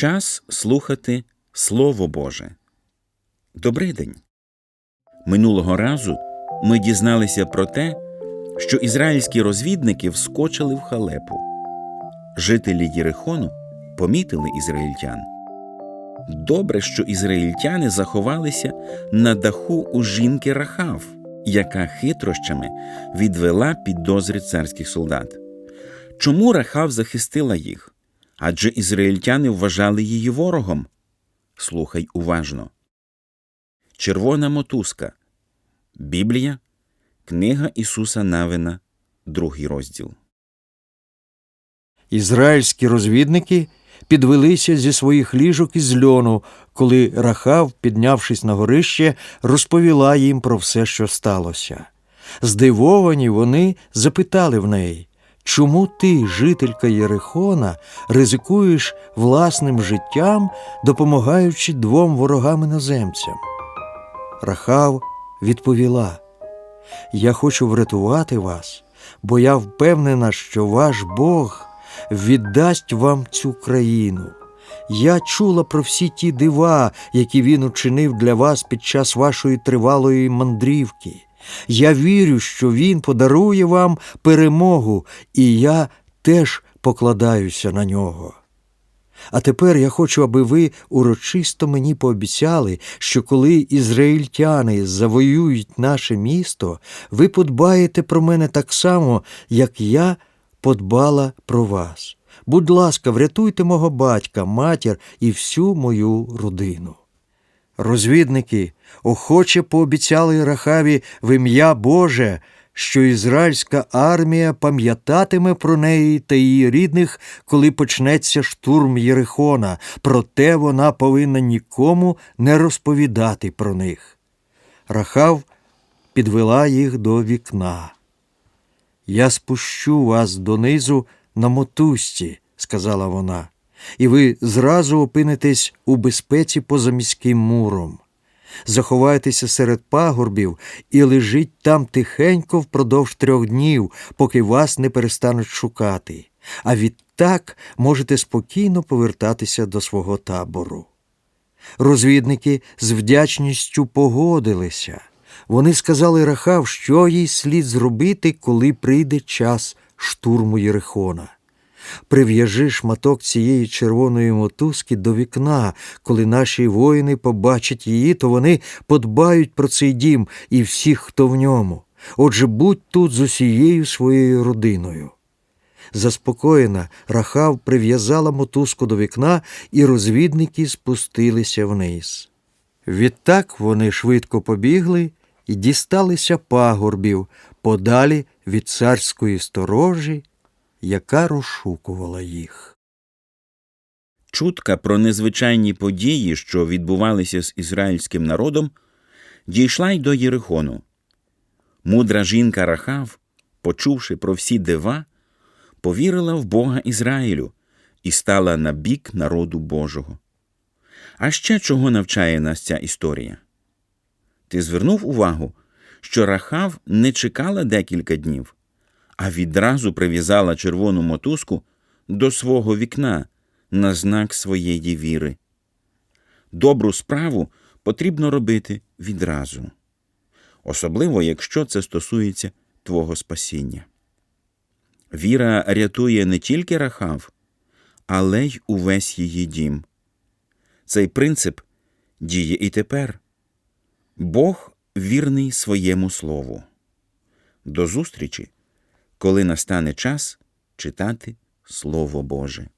Час слухати Слово Боже. Добрий день. Минулого разу ми дізналися про те, що ізраїльські розвідники вскочили в халепу. Жителі Єрихону помітили ізраїльтян. Добре, що ізраїльтяни заховалися на даху у жінки Рахав, яка хитрощами відвела підозри царських солдат. Чому Рахав захистила їх? Адже ізраїльтяни вважали її ворогом. Слухай уважно. Червона мотузка. Біблія. Книга Ісуса Навина, другий розділ. Ізраїльські розвідники підвелися зі своїх ліжок із льону, коли Рахав, піднявшись на горище, розповіла їм про все, що сталося. Здивовані вони запитали в неї, чому ти, жителька Єрихона, ризикуєш власним життям, допомагаючи двом ворогам іноземцям? Рахав відповіла, Я хочу врятувати вас, бо я впевнена, що ваш Бог віддасть вам цю країну. Я чула про всі ті дива, які він учинив для вас під час вашої тривалої мандрівки. Я вірю, що він подарує вам перемогу, і я теж покладаюся на нього. А тепер я хочу, аби ви урочисто мені пообіцяли, що коли ізраїльтяни завоюють наше місто, ви подбаєте про мене так само, як я подбала про вас. Будь ласка, врятуйте мого батька, матір і всю мою родину. Розвідники охоче пообіцяли Рахаві в ім'я Боже, що ізраїльська армія пам'ятатиме про неї та її рідних, коли почнеться штурм Єрихона, проте вона повинна нікому не розповідати про них. Рахав підвела їх до вікна. Я спущу вас донизу на мотузці, сказала вона, і ви зразу опинитесь у безпеці поза міським муром. Заховайтеся серед пагорбів і лежіть там тихенько впродовж трьох днів, поки вас не перестануть шукати, а відтак можете спокійно повертатися до свого табору. Розвідники з вдячністю погодилися. Вони сказали Рахав, що їй слід зробити, коли прийде час штурму Єрихона. Прив'яжи шматок цієї червоної мотузки до вікна. Коли наші воїни побачать її, то вони подбають про цей дім і всіх, хто в ньому. Отже, будь тут з усією своєю родиною. Заспокоєна, Рахав прив'язала мотузку до вікна, і розвідники спустилися вниз. Відтак вони швидко побігли і дісталися пагорбів подалі від царської сторожі, яка розшукувала їх. Чутка про незвичайні події, що відбувалися з ізраїльським народом, дійшла й до Єрихону. Мудра жінка Рахав, почувши про всі дива, повірила в Бога Ізраїлю і стала на бік народу Божого. А ще чого навчає нас ця історія? Ти звернув увагу, що Рахав не чекала декілька днів, а відразу прив'язала червону мотузку до свого вікна на знак своєї віри. Добру справу потрібно робити відразу, особливо якщо це стосується твого спасіння. Віра рятує не тільки Рахав, але й увесь її дім. Цей принцип діє і тепер. Бог вірний своєму слову. До зустрічі, коли настане час читати Слово Боже.